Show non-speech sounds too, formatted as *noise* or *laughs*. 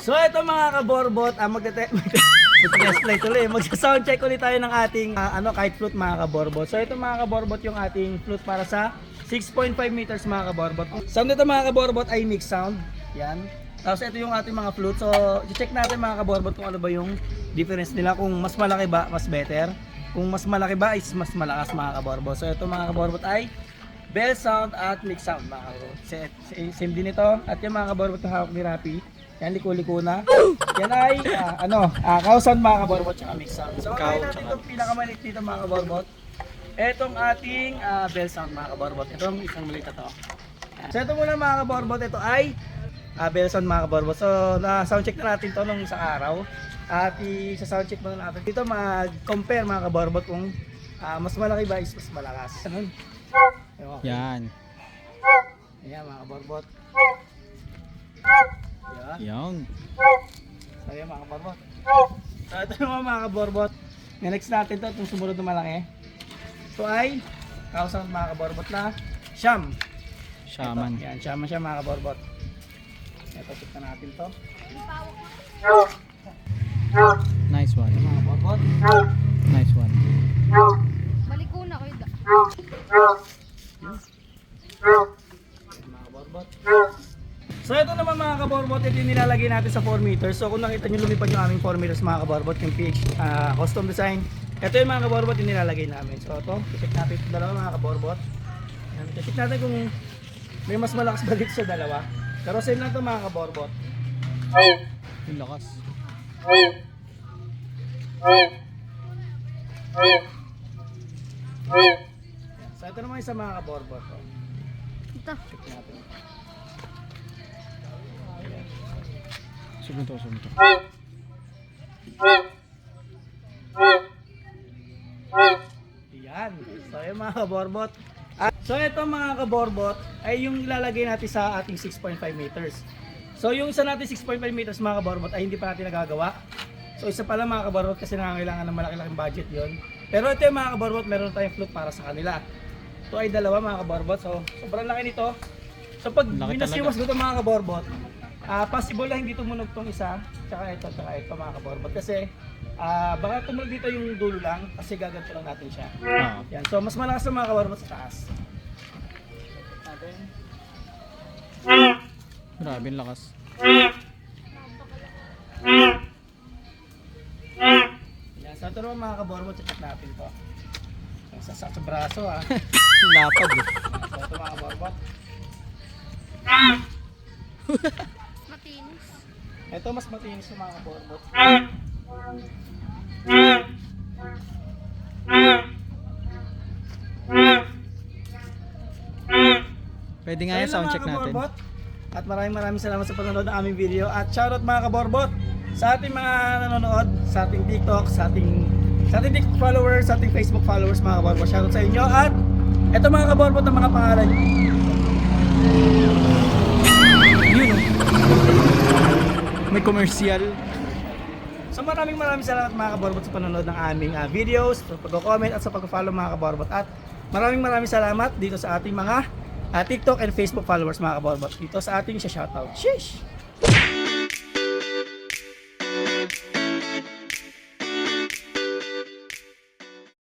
So ito mga kaborbot, ah, magte *laughs* test flight ulit. Magsa-sound check ulit tayo ng ating ah, ano kite flute mga kaborbot. So ito mga kaborbot yung ating flute para sa 6.5 meters mga kaborbot. Sound nito mga kaborbot ay mix sound. Yan. Tapos ito yung ating mga flute. So check natin mga kaborbot kung ano ba yung difference nila. Kung mas malaki ba, mas better. Kung mas malaki ba, is mas malakas mga kaborbot. So ito mga kaborbot ay bell sound at mix sound mga sa- Same din ito. At yung mga kaborbot na hawak ni Rapi, yan liko-liko na. Yan ay ah, ano, uh, cow sound mga kaborbot tsaka mix sound. So Cow kaya natin itong pinakamalit dito mga kaborbot. Etong ating ah, bell sound mga kaborbot. Itong isang maliit na to. So ito muna mga kaborbot, ito ay uh, bell sound mga kaborbot. So na sound check na natin to nung isang araw. At i sound check muna natin dito mag-compare mga kaborbot kung ah, mas malaki ba is mas malakas. Ganun. Okay. Yan. Ayan mga kaborbot. Ayan. Yan. So ayan mga kaborbot. So ito naman mga kaborbot. Next natin to itong sumunod na malaki. So ay kausap mga kaborbot na Sham. Shaman. Ito, Yan, Sham siya mga kaborbot. Ito, na natin to. Nice one. Ito mga kaborbot. Nice one. Maliko na kayo da. Kaborbot. So ito naman mga kaborbot, ito yung nilalagay natin sa 4 meters. So kung nakita nyo lumipad yung aming 4 meters mga kaborbot, yung PH ah, custom design. Ito yung mga kaborbot yung nilalagay namin. So ito, check natin ito dalawa mga kaborbot. Yan, check natin kung may mas malakas ba dito sa dalawa. Pero same lang ito mga kaborbot. Yung lakas. Yan. So ito naman yung sa mga kaborbot. Oh. Ito. Check natin. Subin to, subin to. Yan. So yung mga kaborbot. At, so ito mga kaborbot ay yung ilalagay natin sa ating 6.5 meters. So yung isa natin 6.5 meters mga kaborbot ay hindi pa natin nagagawa. So isa pa lang mga kaborbot kasi nangangailangan ng malaki-laking budget yon. Pero ito yung mga kaborbot, meron tayong flute para sa kanila. Ito ay dalawa mga kaborbot. So sobrang laki nito. So pag Laki minasiwas ko ito mga kaborbot, ah possible na hindi tumunog tong isa, tsaka ito, tsaka ito mga kaborbot. Kasi ah baka tumunog dito yung dulo lang kasi gaganto lang natin siya. Oo. Yan. So, mas malakas ang mga kawarmot sa taas. Natin. Grabe yung lakas. Yan. So, ito naman mga kabormot, check natin to. Sa, sa, sa braso ah. Lapad eh. Ito mga kabormot. Matinis. Ito mas matinis yung mga kabormot. Pwede nga yun sound check natin. At maraming maraming salamat sa panonood ng aming video. At shoutout mga kaborbot sa ating mga nanonood, sa ating TikTok, sa ating sa ating TikTok followers, sa ating Facebook followers mga kaborbot. Shoutout sa inyo at ito mga kaborbot ang mga pangalan. Yun. May commercial. So maraming maraming salamat mga kaborbot sa panonood ng aming ah, videos, sa pag-comment at sa pag-follow mga kaborbot. At maraming maraming salamat dito sa ating mga ah, TikTok and Facebook followers mga kaborbot. Dito sa ating shoutout. Sheesh!